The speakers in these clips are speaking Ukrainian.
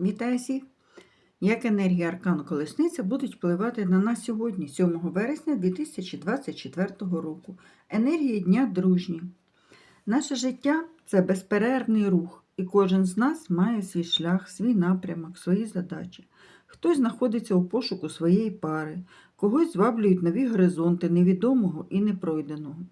Вітаю! Як енергії аркану колесниця будуть впливати на нас сьогодні, 7 вересня 2024 року. Енергії Дня дружні. Наше життя це безперервний рух, і кожен з нас має свій шлях, свій напрямок, свої задачі. Хтось знаходиться у пошуку своєї пари, когось зваблюють нові горизонти невідомого і непройденого.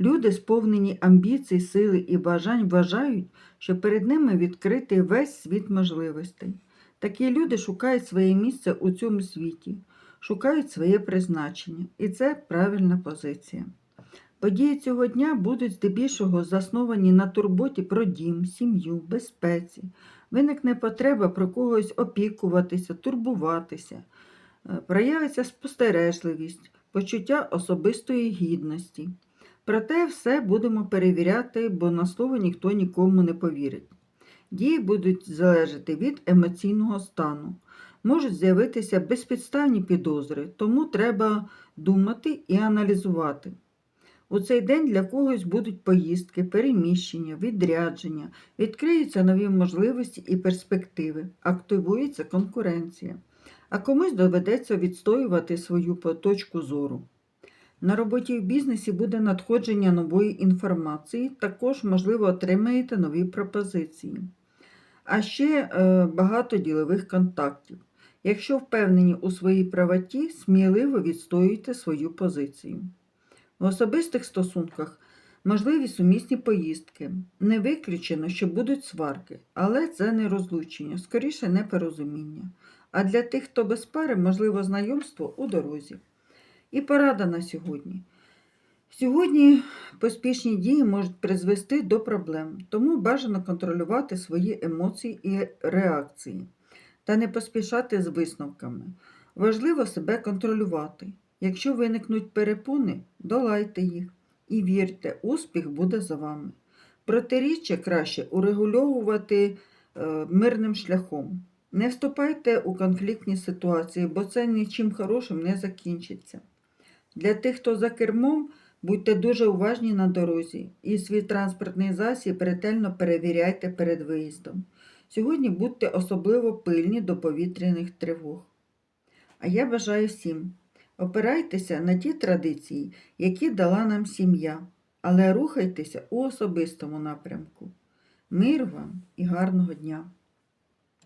Люди, сповнені амбіцій, сили і бажань, вважають, що перед ними відкритий весь світ можливостей. Такі люди шукають своє місце у цьому світі, шукають своє призначення, і це правильна позиція. Події цього дня будуть здебільшого засновані на турботі про дім, сім'ю, безпеці. Виникне потреба про когось опікуватися, турбуватися, Е, проявиться спостережливість, почуття особистої гідності. Проте все будемо перевіряти, бо на слово ніхто нікому не повірить. Дії будуть залежати від емоційного стану. Можуть з'явитися безпідставні підозри, тому треба думати і аналізувати. У цей день для когось будуть поїздки, переміщення, відрядження, відкриються нові можливості і перспективи, активується конкуренція, а комусь доведеться відстоювати свою точку зору. На роботі в бізнесі буде надходження нової інформації, також, можливо, отримаєте нові пропозиції. А ще е, багато ділових контактів. Якщо впевнені у своїй правоті, сміливо відстоюйте свою позицію. В особистих стосунках можливі сумісні поїздки. Не виключено, що будуть сварки, але це не розлучення, скоріше непорозуміння. А для тих, хто без пари, можливо знайомство у дорозі. І порада на сьогодні. Сьогодні поспішні дії можуть призвести до проблем, тому бажано контролювати свої емоції і реакції та не поспішати з висновками. Важливо себе контролювати. Якщо виникнуть перепони, долайте їх і вірте, успіх буде за вами. Протиріччя краще урегульовувати е, мирним шляхом. Не вступайте у конфліктні ситуації, бо це нічим хорошим не закінчиться. Для тих, хто за кермом, будьте дуже уважні на дорозі і свій транспортний засіб ретельно перевіряйте перед виїздом. Сьогодні будьте особливо пильні до повітряних тривог. А я бажаю всім опирайтеся на ті традиції, які дала нам сім'я, але рухайтеся у особистому напрямку. Мир вам і гарного дня!